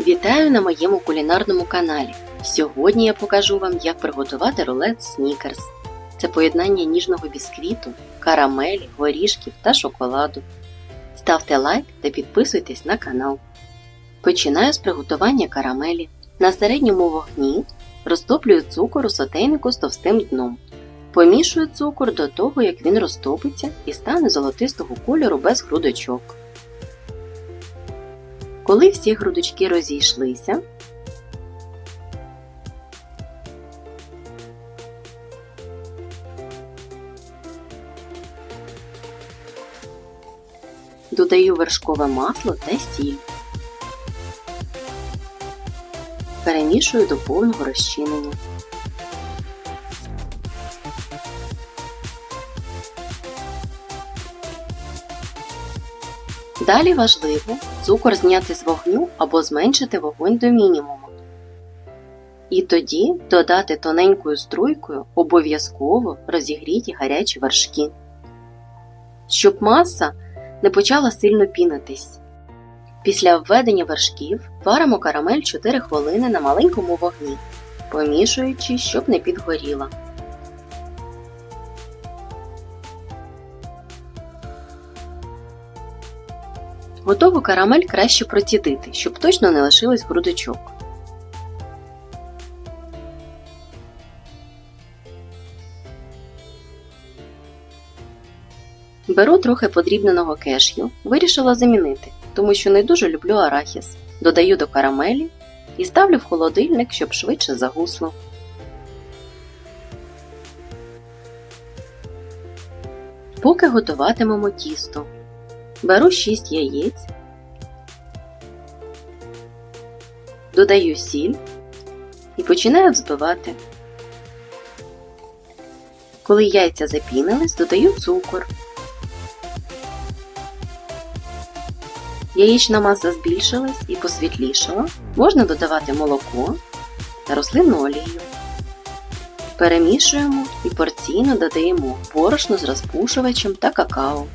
Вітаю на моєму кулінарному каналі. Сьогодні я покажу вам, як приготувати рулет снікерс. Це поєднання ніжного бісквіту, карамелі, горішків та шоколаду. Ставте лайк та підписуйтесь на канал. Починаю з приготування карамелі. На середньому вогні розтоплюю цукор у сотейнику з товстим дном. Помішую цукор до того, як він розтопиться і стане золотистого кольору без грудочок. Коли всі грудочки розійшлися, додаю вершкове масло та сіль. Перемішую до повного розчинення. Далі важливо цукор зняти з вогню або зменшити вогонь до мінімуму. І тоді додати тоненькою струйкою обов'язково розігріті гарячі вершки, щоб маса не почала сильно пінитись. Після введення вершків варимо карамель 4 хвилини на маленькому вогні, помішуючи, щоб не підгоріла. Готову карамель краще процідити, щоб точно не лишилось грудочок. Беру трохи подрібненого кешю, вирішила замінити, тому що не дуже люблю арахіс. Додаю до карамелі і ставлю в холодильник, щоб швидше загусло. Поки готуватимемо тісто. Беру 6 яєць, додаю сіль і починаю взбивати. Коли яйця запінились, додаю цукор. Яєчна маса збільшилась і посвітлішала. Можна додавати молоко та рослинну олію. Перемішуємо і порційно додаємо борошно з розпушувачем та какао.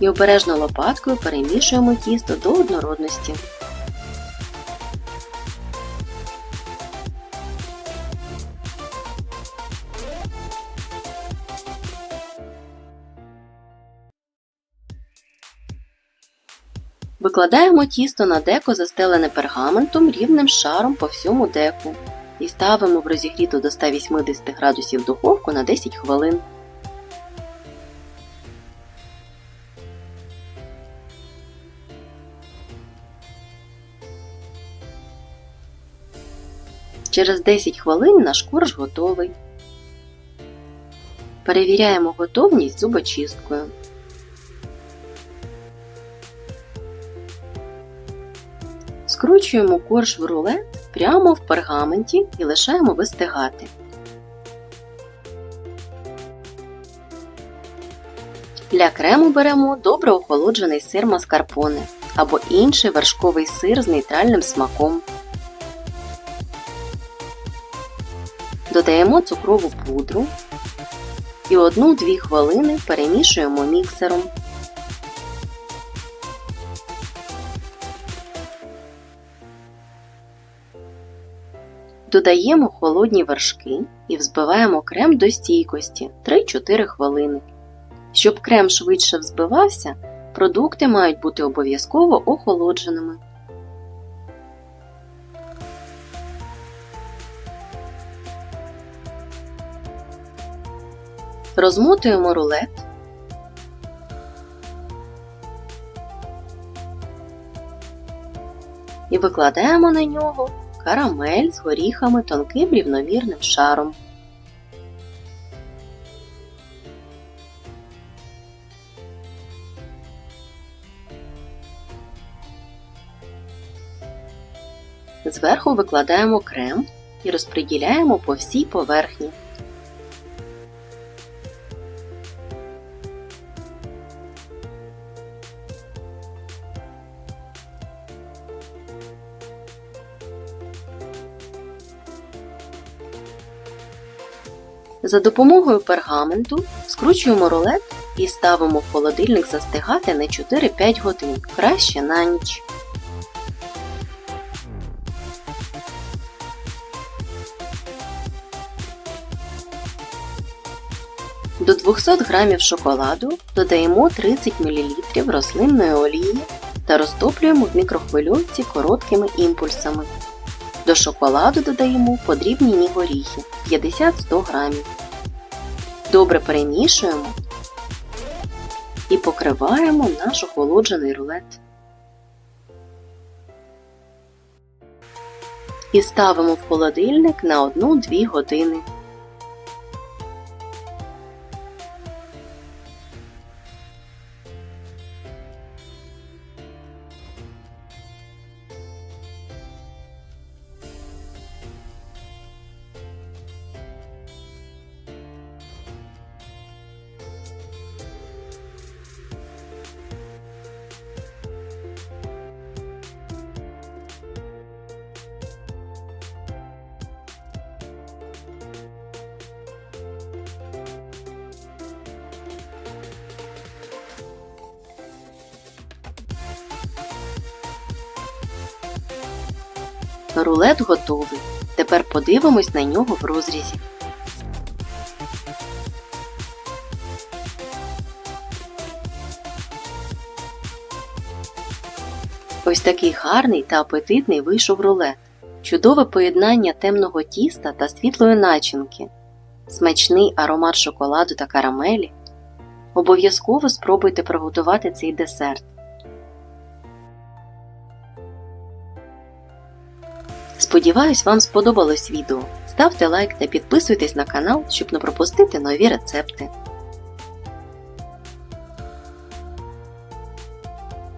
І обережно лопаткою перемішуємо тісто до однородності. Викладаємо тісто на деко, застелене пергаментом рівним шаром по всьому деку і ставимо в розігріту до 180 градусів духовку на 10 хвилин. Через 10 хвилин наш корж готовий. Перевіряємо готовність зубочисткою. Скручуємо корж в рулет прямо в пергаменті і лишаємо вистигати. Для крему беремо добре охолоджений сир маскарпоне або інший вершковий сир з нейтральним смаком. Додаємо цукрову пудру і 1-2 хвилини перемішуємо міксером. Додаємо холодні вершки і взбиваємо крем до стійкості 3-4 хвилини. Щоб крем швидше взбивався, продукти мають бути обов'язково охолодженими. Розмотуємо рулет. І викладаємо на нього карамель з горіхами тонким рівномірним шаром. Зверху викладаємо крем і розподіляємо по всій поверхні. За допомогою пергаменту скручуємо рулет і ставимо в холодильник застигати на 4-5 годин, краще на ніч. До 200 г шоколаду додаємо 30 мл рослинної олії та розтоплюємо в мікрохвильовці короткими імпульсами. До шоколаду додаємо подрібнені горіхи 50-100 г. Добре перемішуємо і покриваємо наш охолоджений рулет. І ставимо в холодильник на 1-2 години. Рулет готовий. Тепер подивимось на нього в розрізі. Ось такий гарний та апетитний вийшов рулет. Чудове поєднання темного тіста та світлої начинки, смачний аромат шоколаду та карамелі. Обов'язково спробуйте приготувати цей десерт. Сподіваюсь, вам сподобалось відео. Ставте лайк та підписуйтесь на канал, щоб не пропустити нові рецепти.